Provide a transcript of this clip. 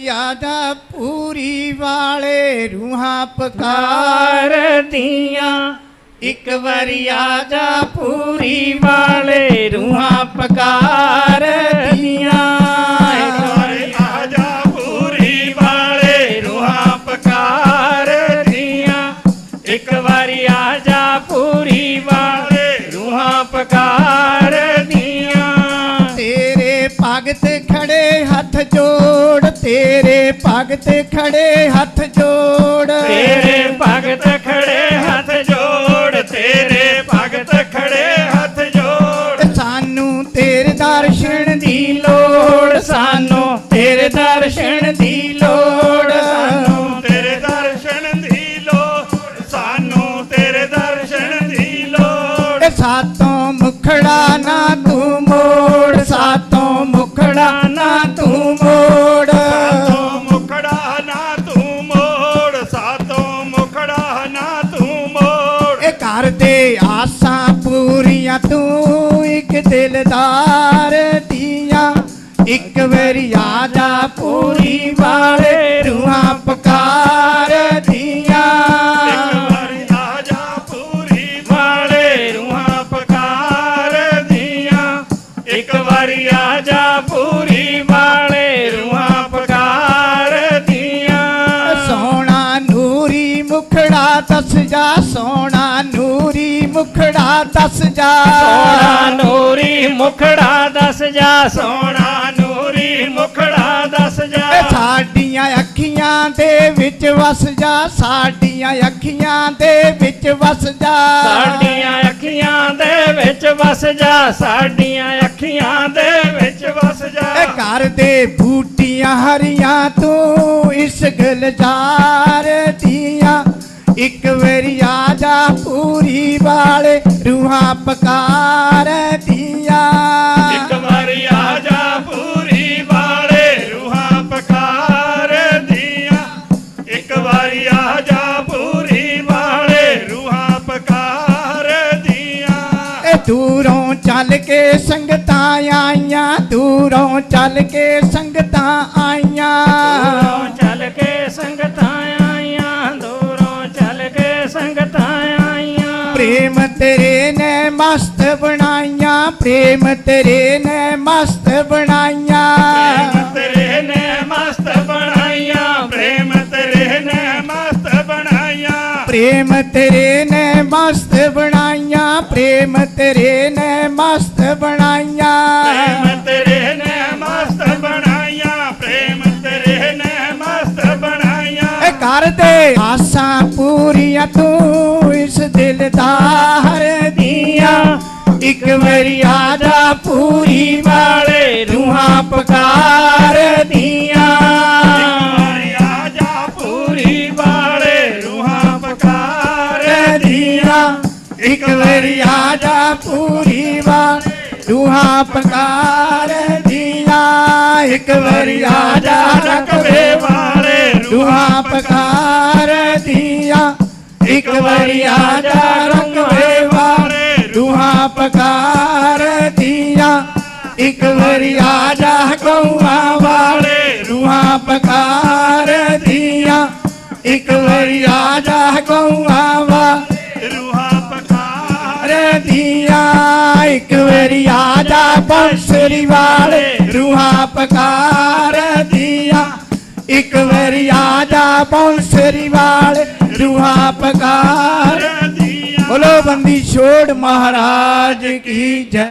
यादा पूरी वाले रूहां पकार दिया। एक बार यादा पूरी वाले रूहां पकार दिया। एक आजा पूरी वाले रूहा पकार दिया। तेरे पागत खड़े हाथ जोड़ ਤੇਰੇ ਭਗਤ ਖੜੇ ਹੱਥ ਜੋੜ। ਤੇਰੇ ਭਗਤ ਪੂਰੀਆਂ ਤੂੰ ਇੱਕ ਦਿਲਦਾਰ ਦੀਆਂ ਇੱਕ ਵਾਰੀ ਆ ਜਾ ਪੂਰੀ ਵਾਲੇ ਰੂਹਾਂ ਪਕਾਰ ਦੀਆਂ ਇੱਕ ਵਾਰੀ ਆ ਜਾ ਪੂਰੀ ਵਾਲੇ ਰੂਹਾਂ ਪਕਾਰ ਦੀਆਂ ਇੱਕ ਵਾਰੀ ਆ ਜਾ ਪੂਰੀ ਵਾਲੇ ਮੁਖੜਾ ਦੱਸ ਜਾ ਸੋਹਣਾ ਨੂਰੀ ਮੁਖੜਾ ਦੱਸ ਜਾ। ਸੋਹਣਾ ਨੂਰੀ ਮੁਖੜਾ ਦੱਸ ਜਾ ਸੋਹਣਾ ਨੂਰੀ ਮੁਖੜਾ ਦੱਸ ਜਾ। ਸਾਡੀਆਂ ਅੱਖੀਆਂ ਦੇ ਵਿੱਚ ਵਸ ਜਾ ਸਾਡੀਆਂ ਅੱਖੀਆਂ ਦੇ ਵਿੱਚ ਵਸ ਜਾ। ਸਾਡੀਆਂ ਅੱਖੀਆਂ ਦੇ ਵਿੱਚ ਵਸ ਜਾ ਸਾਡੀਆਂ ਅੱਖੀਆਂ ਦੇ ਵਿੱਚ ਵਸ ਜਾ। ਇਹ ਘਰ ਦੇ ਬੂਟੀਆਂ ਹਰੀਆਂ ਤੂੰ ਇਸ ਗੁਲਜ਼ਾਰ ਆ ਜਾ ਪੂਰੀ ਵਾਲੇ ਰੂਹਾਂ ਪਕਾਰ ਦੀਆਂ। ਇੱਕ ਵਾਰੀ ਆ ਜਾ ਪੂਰੀ ਵਾਲੇ ਰੂਹਾਂ ਪਕਾਰ ਦੀਆਂ। ਇੱਕ ਵਾਰੀ ਆ ਜਾ ਪੂਰੀ ਵਾਲੇ ਰੂਹਾਂ ਪਕਾਰ ਦੀਆਂ। ਇਹ ਦੂਰੋਂ ਚੱਲ ਕੇ ਸੰਗਤਾਂ ਆਈਆਂ ਦੂਰੋਂ ਚੱਲ ਕੇ ਸੰਗਤਾਂ ਆਈਆਂ। ਪ੍ਰੇਮ ਤੇਰੇ ਨੇ ਮਸਤ ਬਣਾਈਆਂ ਪ੍ਰੇਮ ਤੇਰੇ ਨੇ ਮਸਤ ਬਣਾਈਆਂ ਪ੍ਰੇਮ ਤੇਰੇ ਨੇ ਮਸਤ ਬਣਾਈਆਂ ਪ੍ਰੇਮ ਤੇਰੇ ਨੇ ਮਸਤ ਬਣਾਈਆਂ ਪ੍ਰੇਮ ਤੇਰੇ ਨੇ ਮਸਤ ਬਣਾਈਆਂ ਪ੍ਰੇਮ ਤੇਰੇ ਨੇ ਮਸਤ ਬਣਾਈਆਂ ਪ੍ਰੇਮ ਤੇਰੇ ਨੇ ਮਸਤ ਬਣਾਈਆਂ ਪ੍ਰੇਮ ਤੇਰੇ ਨੇ ਮਸਤ ਬਣਾਈਆਂ ਇਹ ਘਰ ਦੇ ਆਸਾਂ ਪੂਰੀਆਂ ਤੂੰ ਇਸ ਦਿਲ ਦਾ ਹਰ ਦੀਆਂ। ਇੱਕ ਮਰਿਆਦਾ ਪੂਰੀ ਵਾਲੇ ਰੂਹਾਂ ਪਕਾਰ ਦੀਆਂ। ਮਰਿਆਦਾ ਪੂਰੀ ਵਾਲੇ ਰੂਹਾਂ ਪਕਾਰ ਦੀਆਂ। ਇੱਕ ਮਰਿਆਦਾ ਪੂਰੀ ਵਾਲੇ ਰੂਹਾਂ ਪਕਾਰ ਦੀਆਂ। ਇੱਕ ਮਰਿਆਦਾ ਰਕਬੇ ਵਾਲੇ ਰੂਹਾਂ ਪਕਾਰ ਇੱਕ ਵਰਿਆ ਦਾ ਰੰਗ ਵੇਵਾਰੇ ਦੁਹਾ ਪਕਾਰ ਦੀਆਂ ਇੱਕ ਵਰਿਆ ਜਾ ਕਉਆ ਵਾਲੇ। ਦੁਹਾ ਪਕਾਰ ਦੀਆਂ ਇੱਕ ਵਰਿਆ ਜਾ ਕਉਆ ਵਾ ਦੁਹਾ ਪਕਾਰ ਦੀਆਂ ਇੱਕ ਵਰਿਆ ਜਾ ਬੰਸਰੀ ਵਾਲੇ। ਦੁਹਾ ਪਕਾਰ ਦੀਆਂ ਇੱਕ ਵਰਿਆ ਜਾ ਬੰਸਰੀ ਵਾਲੇ। ਰੂਹਾਂ ਪਕਾਰ ਬੋਲੋ ਬੰਦੀ ਛੋੜ ਮਹਾਰਾਜ ਕੀ ਜੈ।